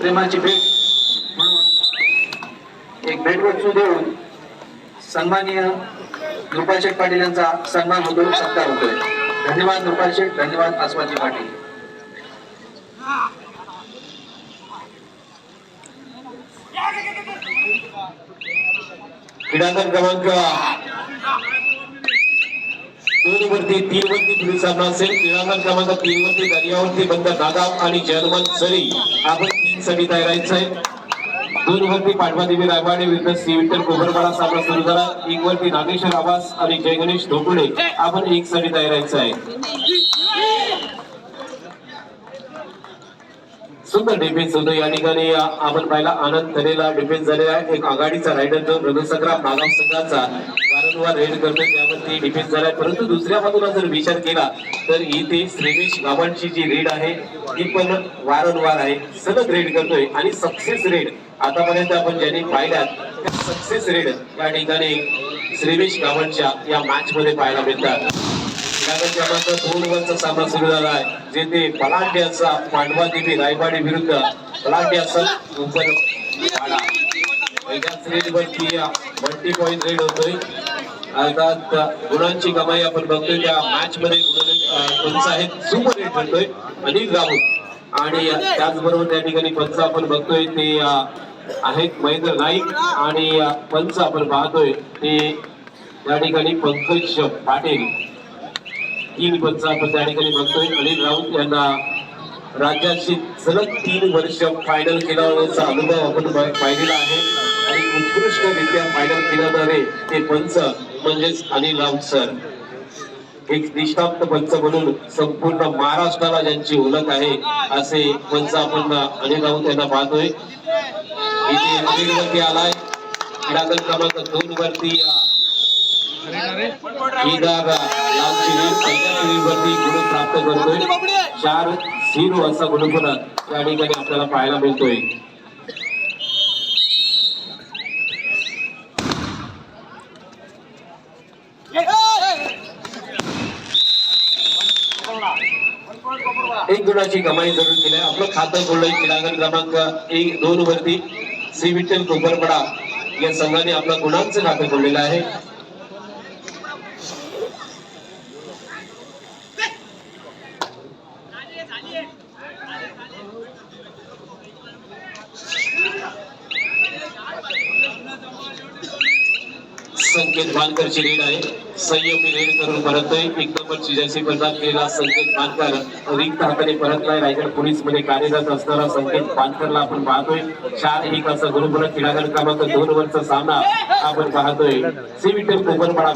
प्रेमाची भेट. म्हणून एक भेटवस्तू देऊन सन्माननीय कृपाल शेठ पाटील यांचा सन्मान होतो सत्कार होतोय. धन्यवाद कृपाल धन्यवाद आसवाजी पाटील. क्रीडांगण क्रमांक दोन वरती तीन वरती पुढील सामना असेल. क्रीडांगण क्रमांक तीन वरती दर्यावरती बंद नागाव आणि जर्मन सरी. आपण तीन साठी तयार आहे. दोन वरती पाठवादेवी रागवाडे विरुद्ध श्री विठ्ठल कोबरपाडा सामना सुरू झाला. एक वरती नागेश्वर आवास आणि जय गणेश ढोकुळे. आपण एक साठी तयार राहायचं आहे. सुंदर डिफेन्स होतो. या ठिकाणी आपण पाहिला आनंद तरेला डिफेन्स झालेला आहे. एक आघाडीचा रायडर जो रणसंग्राम नागाव संघाचा. किंवा रेड करतोय त्यावरती डिपेंड झालाय परंतु दुसऱ्या बाजूला जर विचार केला तर इथे श्रीमेश गावांची जी रेड आहे ती पण वारंवार आहे. सलग रेड करतोय आणि सक्सेस रेड आतापर्यंत आपण ज्यांनी पाहिल्यात सक्सेस रेड या ठिकाणी श्रीमेश गावांच्या या मॅच मध्ये पाहायला मिळतात. क्रमांक दोन वरचा सामना सुरू झाला आहे जेथे पलांड्याचा पांडवा देवी रायवाडी विरुद्ध पलांड्याचा उपर पहिल्या श्रेणीवरती मल्टी पॉईंट रेड होतोय. अर्थात गुणांची कमाई आपण बघतोय त्या मॅच मध्ये पंच आहेत सुपर हिट ठरतोय अनिल राहुल आणि त्याचबरोबर त्या ठिकाणी पंच आपण बघतोय ते आहेत महेंद्र नाईक आणि पंच आपण पाहतोय ते त्या ठिकाणी पंकज पाटील. तीन पंच आपण त्या ठिकाणी बघतोय अनिल राऊत यांना राज्याशी सलग तीन वर्ष फायनल खेळवण्याचा अनुभव आपण पाहिलेला आहे. आणि उत्कृष्टरित्या फायनल खेळवणारे ते पंच म्हणजेच अनिल राऊत सर एक निष्ठाप्त पंच म्हणून संपूर्ण महाराष्ट्राला ज्यांची ओळख आहे असे पंच आपण अनिल राऊत यांना पाहतोय. इथे अनिल वरती आलाय. क्रीडांगण क्रमांक दोन वरती गुण प्राप्त करतोय. चार झिरो असा गुणफलक या ठिकाणी आपल्याला पाहायला मिळतोय. एक कमाई जरूर केली. आहे आपलं खातं बोललंय क्रीडांगण क्रमांक एक दोन वरती श्री विठ्ठल कोपरपडा या संघाने आपला गुणांचं खातं खोललेलं आहे. संकेत भानकरची रेड आहे. संयमी रीड करून परततोय. एक नंबर चिजाशी प्रदान केलेला संकेत बांधकर रिक्त हाताने परतलाय. रायगड पोलीसमध्ये कार्यरत असणारा संकेत बांधकरला आपण पाहतोय. चार एक असा गुरुपुरक क्रीडागड क्रमांक दोन वरचा सामना आपण पाहतोय. सी विठ्ठल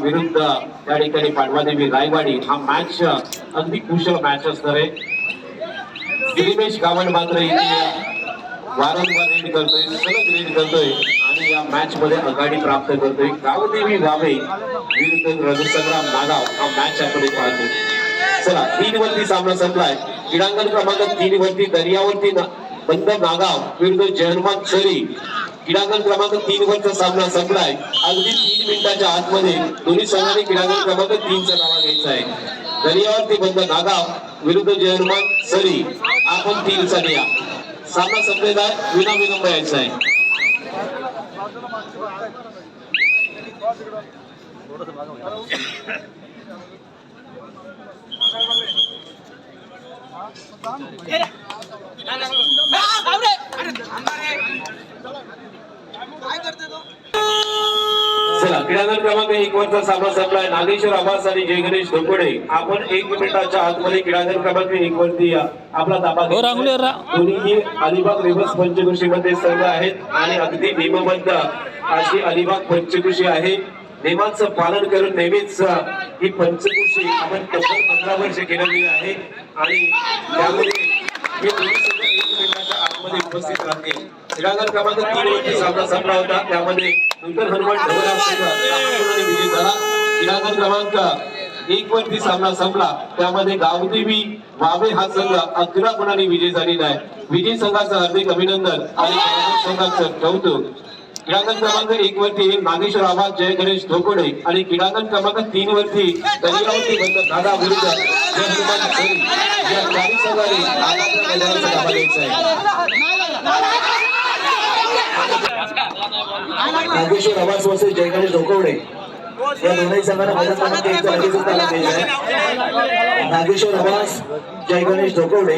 विरुद्ध त्या ठिकाणी पाडवादेवी रायवाडी. हा मॅच अगदी कुशल मॅच असणार आहे. दिलीमेश गावंड मात्र इथे वारंवार रीड करतोय. सलग रीड करतोय. मॅच मध्ये आघाडी प्राप्त करतोय. गावदेवी वावे विरुद्ध रघुसंग्राम नागाव हा मॅच आपण पाहतो चला तीन वरती सामना संपलाय. क्रीडांगण क्रमांक तीन वरती दर्यावरती बंद नागाव विरुद्ध जयहनुमान सरी क्रीडांगण क्रमांक तीन वरचा सामना संपलाय. अगदी तीन मिनिटाच्या आतमध्ये दोन्ही संघाने क्रीडांगण क्रमांक तीनचा नावा घ्यायचा आहे. दर्यावरती बंद नागाव विरुद्ध जयहनुमान सरी आपण तीनचा साठी सामना संपलेला आहे. विना विलंब यायचा आहे. काय करते तो चला क्रीडांगण क्रमांक एक वरचा सामना संपलाय. नागेश्वर आवास आणि जय गणेश धोकोडे आपण एक मिनिटाच्या आतमध्ये क्रीडांगण क्रमांक एक वरती या. आपला ताबा हो. दोन्ही अलिबाग रिव्हर्स पंचकृषी मध्ये संघ आहेत आणि अगदी नियमबद्ध अशी अलिबाग पंचकृषी आहे. नियमांचं पालन करून नेहमीच ही पंचकृषी आपण तब्बल पंधरा वर्ष केलेली आहे. आणि त्यामध्ये हे दोन्ही संघ एक मिनिटाच्या आतमध्ये उपस्थित राहतील. क्रीडांगण क्रमांक तीन वरती सामना संपला होता. त्यामध्ये हनुमान विजयी झाला. क्रमांक एक वरती सामना संपला. त्यामध्ये गावदेवी वावे हा संघ अकरा गुणांनी विजय झालेला आहे. विजय संघाचं हार्दिक अभिनंदन आणि ग्रामीण संघाचं कौतुक. क्रीडांगण क्रमांक एक वरती नागेश्वर आवाज जय गणेश धोकोडे आणि क्रीडांगण क्रमांक तीन वरती बंद दादा विरुद्ध जय हनुमान या आज आपल्या मैदानाचा ताबा घ्यायचा आहे नागेश्वर आवास वसे जयगणेश ढोकवडे या दोनही संघांना मैदान क्रमांक आहे. नागेश्वर आवास जय गणेश ढोकवडे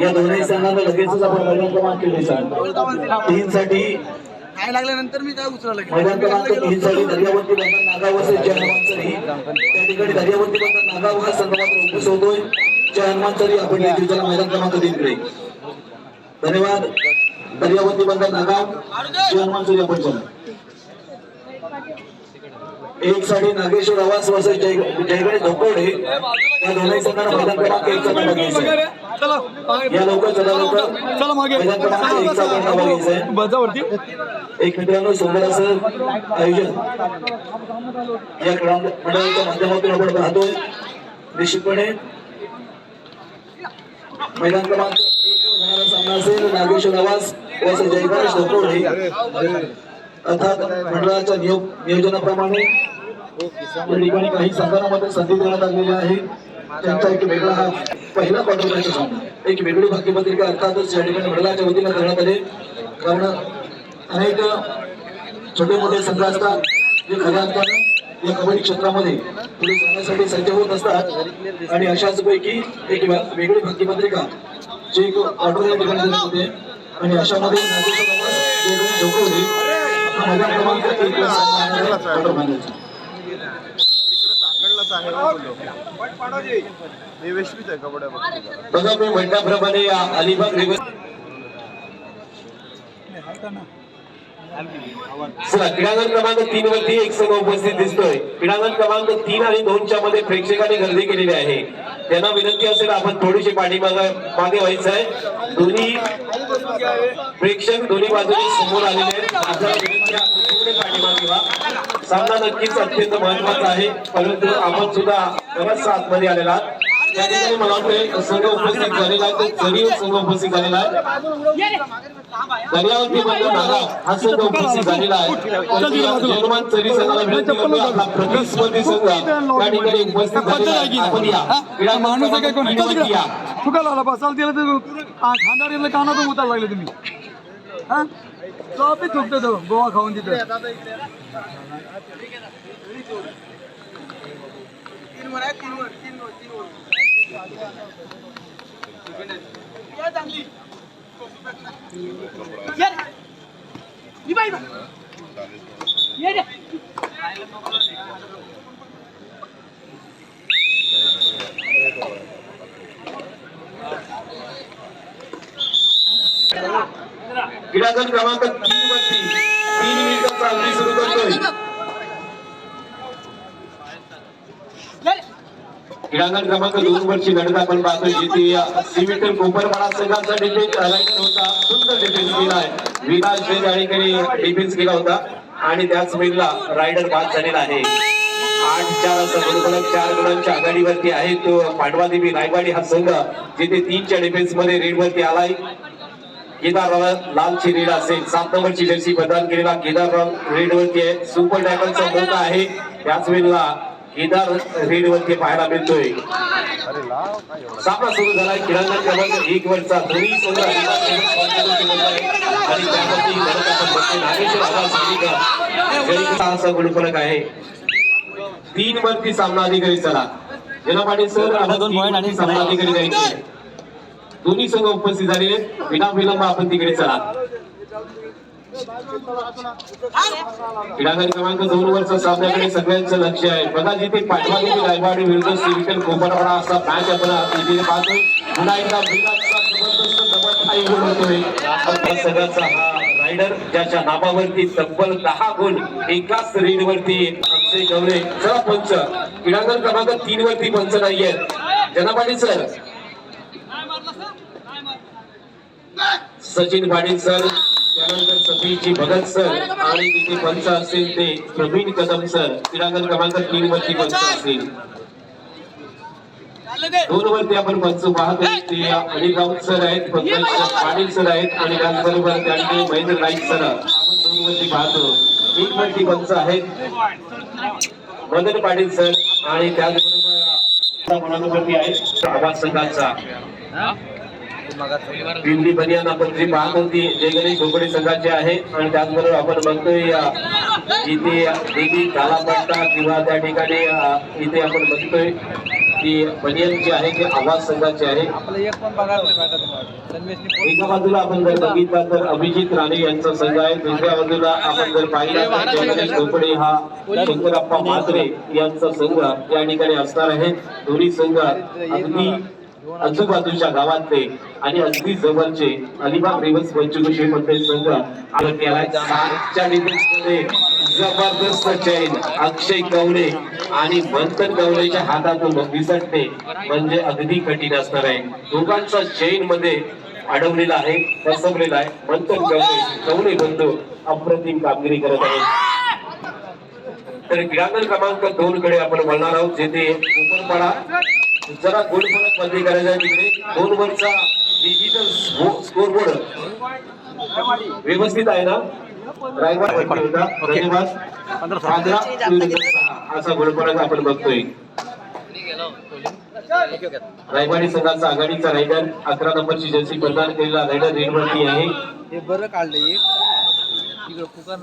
या दोनही संघांना लगेचच आपण मैदान क्रमांक द्यायचा तीन साठी. काय लागल्यानंतर मी काय उचललं मैदान क्रमांक तीन साठी दर्यावरती बंधन नागाव असेल जय हनुमानचरी त्या ठिकाणी दर्यावरती बंधन नागाव हा संघ मात्र उपस्थित होतोय जय हनुमानचरी आपण मैदान क्रमांक तीन कडे. धन्यवाद. दर्यावरती बंधन नागाव जय हनुमानचरी आपण चला एक साठी नागेश्वर आवास जय जयगणेश धोकोडे. या दोनही संघांना मैदान क्रमांक घ्यायचा आहे. चला या लवकर चला लवकर. मैदान क्रमांक एकचा आपण ताबा घ्यायचा आहे. बजावरती. एक मित्रांनो सुंदर असं आयोजन. या क्रीडा मंडळाच्या माध्यमातून आपण पाहतोय निश्चितपणे मैदान क्रमांक एक होणारा सामना असेल नागेश्वर आवास. व जय धोकोडे अर्थात मंडळाच्या नियोग नियोजनाप्रमाणे या ठिकाणी काही संघांमध्ये संधी देण्यात आलेली आहे त्यांचा एक वेगळा हा पहिला पाठवण्याचा सामना. एक वेगळी भाग्यपत्रिका अर्थातच या ठिकाणी मंडळाच्या वतीनं करण्यात आले. कारण अनेक छोटे मोठे संघ असतात. जे खऱ्या अर्थानं या कबड्डी क्षेत्रामध्ये पुढे जाण्यासाठी सज्ज होत असतात. आणि अशाच पैकी एक वेगळी भाग्यपत्रिका जे एक ऑर्डर या ठिकाणी होते आणि अशामध्ये बघा मी म्हटल्याप्रमाणे अलिबाग रिव्हर क्रीडांगण क्रमांक तीन वरती एक संघ उपस्थित दिसतोय. क्रीडांगण क्रमांक तीन आणि दोनच्या मध्ये प्रेक्षकांनी गर्दी केलेली आहे. त्यांना विनंती असेल आपण थोडीशी पाठीमागा मागे व्हायचं आहे. दोन्ही प्रेक्षक दोन्ही बाजूने समोर आलेले आहेत. आपल्याला विनंती थोडे पाठीमागे व्हा सामना नक्कीच अत्यंत महत्त्वाचा आहे. परंतु आपण सुद्धा बराचसा आतमध्ये आलेला आहात. त्या ठिकाणी मला वाटतं संघ उपस्थित झालेला आहे तो जरी संघ उपस्थित झालेला आहे दर्यावरती बंधू नागाव हा संघ उपस्थित झालेला आहे. जर्मन चरी संघाला विनंती करतो आपला प्रतिस्पर्धी संघ त्या ठिकाणी उपस्थित झालेला आहे. आपण या. क्रीडा माणूस आहे कोण? या चुकायला आला बसाल तिला तर खांदारीला कानातून उतार लागले तुम्ही. हा? चॉपी चुकतो तो गोवा खाऊन तिथं. क्रमांक तीन वरती तीन मिनिटं चालणी सुरू करतोय क्रीडांगण क्रमांक दोन वरची लढत आपण पाहतोय जिथे या सिमिटर कोपरपाडा संघाचा डिफेन्स रायडर होता सुंदर डिफेन्स केला आहे. विकास बेजाळीकडे डिफेन्स केला होता. आणि त्याच वेळेला रायडर बाद झालेला आहे. आठ चार असा बरोबर चार गुणांच्या आघाडीवरती आहे तो पांडवादेवी रायवाडी हा संघ जिथे तीनच्या डिफेन्समध्ये रेड वरती आलाय. केदारराव लालची रेड असेल. सात नंबरची जर्सी प्रदान केलेला केदारराव रेड वरती आहे. सुपर डायमंडचा मोठा आहे. त्याच वेळेला केदार रेड वरती पाहायला मिळतोय सामना सुरू झालाय क्रीडांगण क्रमांक एक वरचा दोन्ही संघ आणि. नागेश्वर आवाज असा गुणफलक आहे. तीन वरती सामना अधिकारी चला. जना पाटील सर वरती सामना अधिकारी द्यायचे दोन्ही संघ उपस्थित झालेले आहेत. विनाविलंब आपण तिकडे चला. क्रीडांगण क्रमांक दोन वरचा सामन्याकडे सगळ्यांचं लक्ष आहे. बघा जिथे पाठवादेवी रायवाडी विरुद्ध सिविकल कोपरवाडा असा मॅच आपण इथे पाहतोय. पुन्हा एकदा जबरदस्त गोल होतोय हा रायडर ज्याच्या नावावरती तब्बल दहा गुण एकाच रेड वरती अक्षय गवळे चला पंच. क्रीडांगण क्रमांक तीन वरती पंच नाहीयेत सर. सचिन पाटील सर त्यानंतर सतीशजी भगत सर आणि तिथे पंच असतील ते प्रवीण कदम सर क्रीडांगण क्रमांक तीन वरती पंच असतील. दोन वरती आपण पंच पाहतोय ते अनिल राऊत सर आहेत पाटील सर आहेत आणि त्याचबरोबर त्यांचे महेंद्र नाईक सर. आपण दोन वरती पाहतो. तीन वरती पंच आहेत. मदन पाटील सर आणि त्याचबरोबर वरती आहेत. आवाज संघाचा. पिंपरी बनियान आपण जी पाहत होती गणेश ढोकळे संघाचे आहे आणि त्याचबरोबर आपण बघतोय इथे देवी कालापट्टा किंवा त्या ठिकाणी इथे आपण बघतोय की बनियान जे आहे ते आवाज संघाचे आहे. एका बाजूला आपण जर बघितलं तर अभिजित राणे यांचा संघ आहे. दुसऱ्या बाजूला आपण जर पाहिलं तर गणेश हा शंकरप्पा म्हात्रे यांचा संघ या ठिकाणी असणार आहे. दोन्ही संघ अगदी आजूबाजूच्या गावातले आणि अगदी जवळचे अलिबाग रिव्हर्स पंचकृषी मंडळ संघ आणि केलाय सातच्या डिफेन्समध्ये जबरदस्त चैन अक्षय गवळे आणि बंतन गवळेच्या हातातून विसटणे म्हणजे अगदी कठीण असणार आहे. दोघांचा चैनमध्ये अडवलेला आहे बसवलेला आहे. बंतन गवळे गवळे बंधू अप्रतिम कामगिरी करत आहेत. तर क्रीडांगण क्रमांक दोन कडे आपण वळणार आहोत जेथे उपरपाडा जरा गोड फलक बंदी करायचा आहे तिकडे. दोन वरचा डिजिटल स्कोर बोर्ड व्यवस्थित आहे ना? रायगड वरती धन्यवाद. असा गोडफलक आपण बघतोय? रायवाडी संघाचा आघाडीचा रायडर अकरा नंबरची जर्सी प्रदान केलेला रायडर रेडवरती आहे. हे बरं काढलं एक. तिकडं फुकान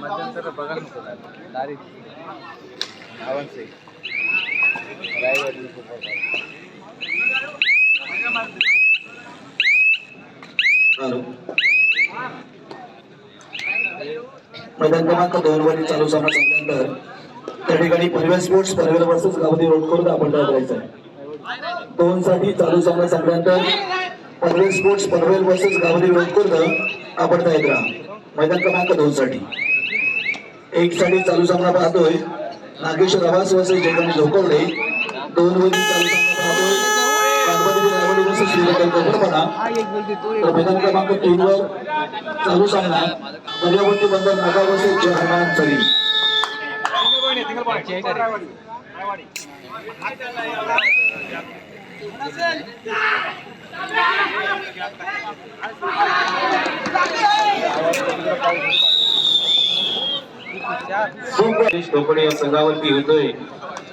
मध्यंतर बघा नको डायरेक्ट आवाज आहे रायवाडी फुकान. हॅलो मैदान क्रमांक दोन वरील चालू सामना संपल्यानंतर त्या ठिकाणी पनवेल स्पोर्ट्स पनवेल वर्सेस गावठी रोड करून आपण तयार करायचं आहे. दोन साठी चालू सामना संपल्यानंतर पनवेल स्पोर्ट्स पनवेल वर्सेस गावठी रोड करून आपण तयार राहा मैदान क्रमांक दोन साठी. एक साठी चालू सामना पाहतोय. नागेश्वर आवास वर्सेस जयगणी झोकवडे दोन क्रमांक तीन वर चालू सामना. दर्यावरती बंदर नगा वर्सेस जय हनुमान चरी गणेश ढोकळे या संघावरती होतोय.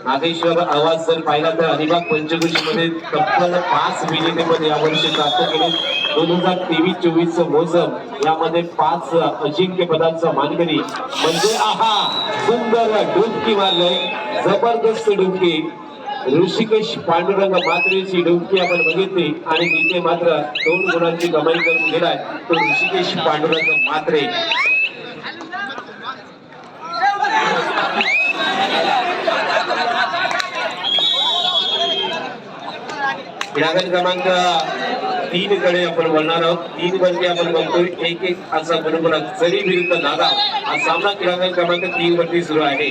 नागेश्वर आवाज जर पाहिला तर अलिबाग पंचकृषी मध्ये तब्बल पाच विजेतेपद यावर्षी प्राप्त केले. दोन हजार तेवीस चोवीस मोसम यामध्ये पाच अजिंक्य पदांचा मानकरी. म्हणजे आहा सुंदर डुबकी मारलंय जबरदस्त डुबकी. ऋषिकेश पांडुरंग मात्रेची डुबकी आपण बघितली आणि तिथे मात्र दोन गुणांची कमाई करून गेलाय तो ऋषिकेश पांडुरंग मात्रे क्रीडांगण क्रमांक तीन कडे आपण वळणार आहोत. तीन वरती आपण बघतोय एक एक असा बरोबर जरी विरुद्ध नागा हा सामना क्रीडांगण क्रमांक तीन वरती सुरू आहे.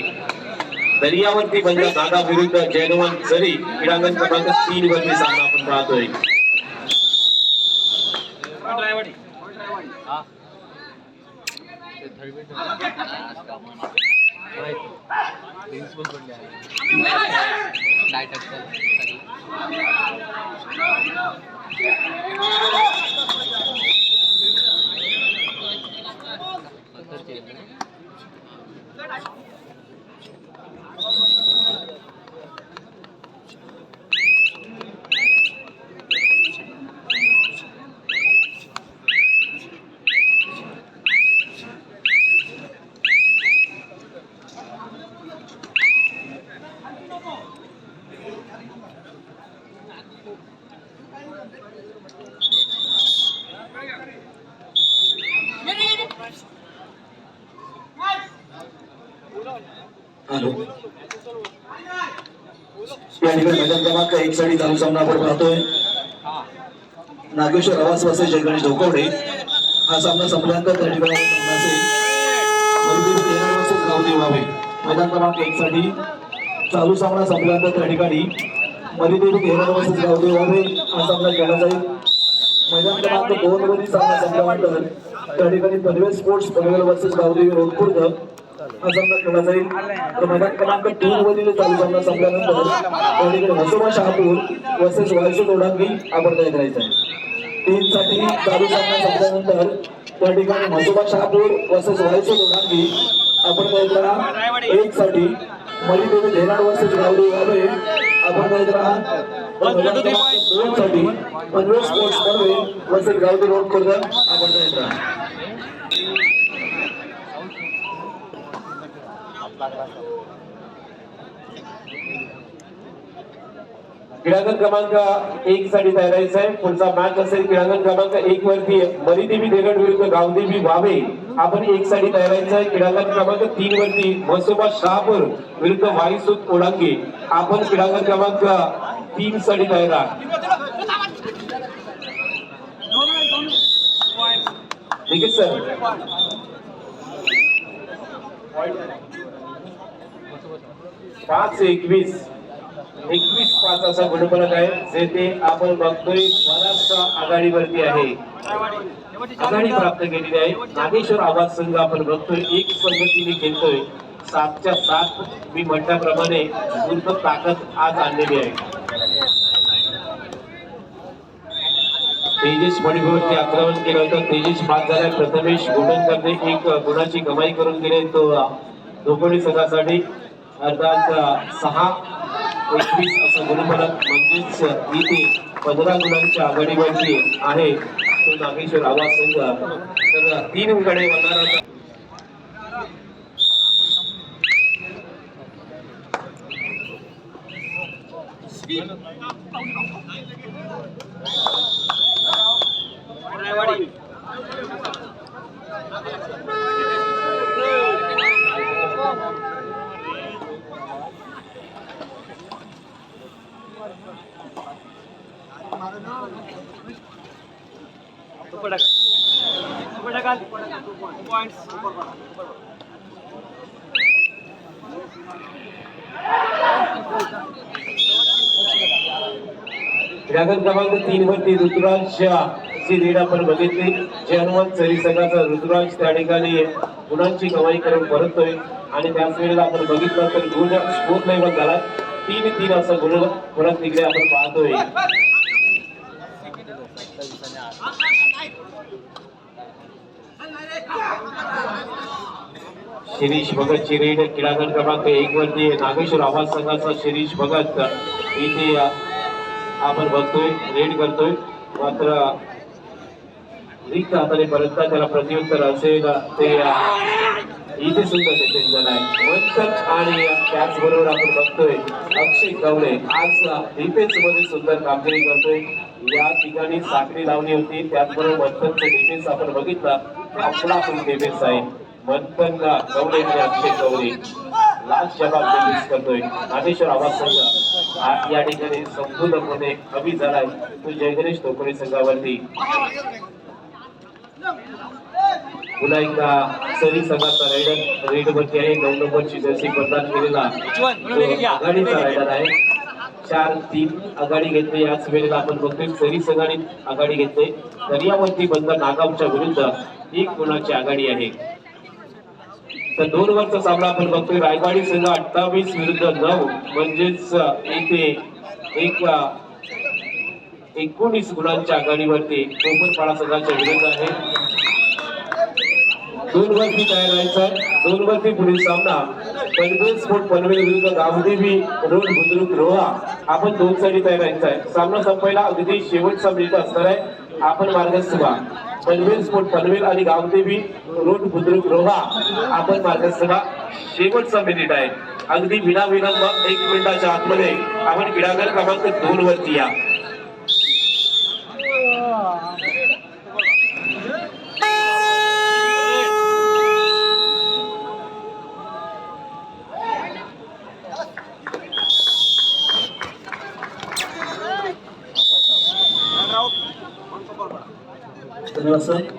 दर्यावरती बंद नागा विरुद्ध जैनवान जरी क्रीडांगण क्रमांक तीन वरती सामना आपण पाहतोय. ते थर्ड माहिती रील्स पण पडले आहे लाइट असतात सगळी पत्थरची आहे ना? हॅलो या ठिकाणी मैदान क्रमांक एक साडी चालू सामना आपण पाहतोय. नागेश्वर आवास वासे जयगणेश धोकवडे. हा सामना संपल्यानंतर त्या ठिकाणी व्हावे मैदान क्रमांक एक साठी चालू सामना संपल्यानंतर त्या ठिकाणी मरिदेवी तेरा वर्सेस गावदेव व्हावे हा सामना खेळला जाईल. मैदान क्रमांक दोन वरील सामना संपल्यानंतर त्या ठिकाणी पनवेल स्पोर्ट्स पनवेल वर्सेस गावदेवी रोडखुर्द हा सामना खेळला जाईल तर मैदान क्रमांक तीन वरील चालू सामना संपल्यानंतर त्या ठिकाणी म्हसोबा शहापूर वर्सेस वायसू तोडांगी आपण तयार करायचं आहे. तीन साठी चालू सामना संपल्यानंतर त्या ठिकाणी म्हसोबा शहापूर वर्सेस वायसू तोडांगी आपण तयार करा एक साठी मलिदेवी धेराड वर्सेस गावडी वाबळे आपण जायचं राहा दोन साठी पनवेल स्पोर्ट्स पनवेल वर्सेस गावडी रोड आपण राहा क्रीडांगण क्रमांक एक साठी तयारायचं आहे. पुढचा मॅच असेल क्रीडांगण क्रमांक एक वरती मरीदेवी देगड विरुद्ध गावदेवी वावे. आपण एक साठी तयारायचं आहे. क्रीडांगण क्रमांक तीन वरती मसोबा शहापूर विरुद्ध वाईसूत ओळंगे आपण क्रीडांगण क्रमांक तीन साठी तयार आहात. ठीक आहे सर. पाच एकवीस एकवीस पाच असा गुणफलक आहे जे ते आपण बघतोय महाराष्ट्र आघाडीवरती आहे. आघाडी प्राप्त केलेली आहे. नागेश्वर आवाज संघ आपण बघतोय एक संघतीने खेळतोय सातच्या सात मी म्हटल्याप्रमाणे पूर्ण ताकद आज आणलेली आहे. तेजेश मणिपूरवरती आक्रमण केलं होतं. तेजेश बाद झाल्या प्रथमेश गोटनकरने एक गुणाची कमाई करून गेले तो दोपडी संघासाठी अर्थात सहा एकवीस असं गुरुफलक म्हणजेच इथे पंधरा गुणांच्या आघाडीवरती आहे. तो नागेश्वर आवाज संघ. तर तीन गडे कडे होणार ड्रॅगन क्रमांक तीन वरती ऋतुराज ची लीड आपण बघितली. जे हनुमान चरी संघाचा ऋतुराज त्या ठिकाणी गुणांची कमाई करून परततोय. आणि त्याच वेळेला आपण बघितलं तर गुण स्फोट नाही लेवल झाला तीन तीन असं गुण गुणात निघले आपण पाहतोय. शिरीष भगत चिरेड क्रीडागण क्रमांक एक वरती नागेश्वर आवाज संघाचा शिरीष भगत इथे आपण बघतोय रेड करतोय. मात्र रिक्त हाताने पर्यंत त्याला प्रत्युत्तर असेल ते इथे सुद्धा त्याचे जण आहे. मंथन आणि त्याचबरोबर आपण बघतोय अक्षय गवळे आज डिफेन्समध्ये सुंदर कामगिरी करतोय. या ठिकाणी साखळी लावली होती त्याचबरोबर मंथनचं डिफेन्स आपण बघितला आपला पण डिफेन्स आहे. मंथन गवळे अक्षय गवळे लाल जबाब डिफेन्स करतोय. नागेश्वर आवाज संघ आज या ठिकाणी संपूर्णपणे कमी झालाय. तो जयगणेश टोकरे संघावरती. पुन्हा एकदा सरी संघाचा रायडर रेड वरती आहे. नऊ नंबरची जर्सी प्रदान केलेला आघाडीचा रायडर आहे. चार तीन आघाडी घेतली. याच वेळेला आपण बघतोय सरी संघाने आघाडी घेतली. दर्यावरती बंद नागावच्या विरुद्ध एक गुणाची आघाडी आहे? तर दोन वरचा सामना आपण बघतोय. रायवाडी संघ अठ्ठावीस विरुद्ध नऊ. म्हणजेच इथे एक एकोणीस गुणांच्या आघाडीवरती कोपरपाडा संघाच्या विरुद्ध आहे. दोन वरती तयार व्हायचा आहे. दोन वरती पुढील सामना. पनवेल स्पोर्ट पनवेल विरुद्ध गावदेवी रोड बुद्रुक रोहा. आपण दोन साठी तयार व्हायचा आहे. सामना संपायला अगदी शेवटचा मिनिट असणार आहे. आपण मार्गस्थ व्हा. पनवेल स्पोर्ट पनवेल आणि गावदेवी रोड बुद्रुक रोहा आपण मार्गस्थ व्हा शेवटचा मिनिट आहे. अगदी विनाविलंब एक मिनिटाच्या आतमध्ये आपण क्रीडागर क्रमांक दोन वरती या. धन्यवाद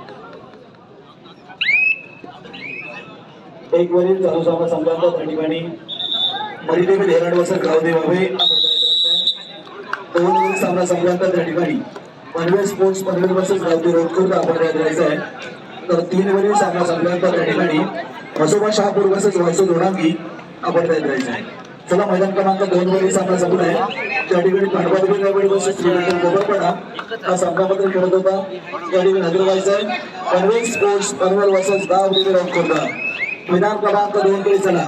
एक वरील चालू सामना संपल्यानंतर त्या ठिकाणी मरीदेवी धेराड वर्सेस गावदेव हवे दोन वरील सामना संपल्यानंतर त्या ठिकाणी पनवेल स्पोर्ट्स पनवेल वर्सेस गावदेव रोडकर आपण द्यायचं आहे. तर तीन वरील सामना संपल्यानंतर त्या ठिकाणी वसोबा शहापूर वर्सेस वायसो दोडांगी आपण द्यायचं आहे. चला मैदान क्रमांक दोन वरील सामना संपला आहे त्या ठिकाणी पांडवादेवी गावडी वर्सेस हा संघाबद्दल खेळत होता. त्या ठिकाणी हजर व्हायचं आहे पनवेल स्पोर्ट्स पनवेल वर्सेस गाव रोड खुर्दा मैदान क्रमांक दोन कडे चला.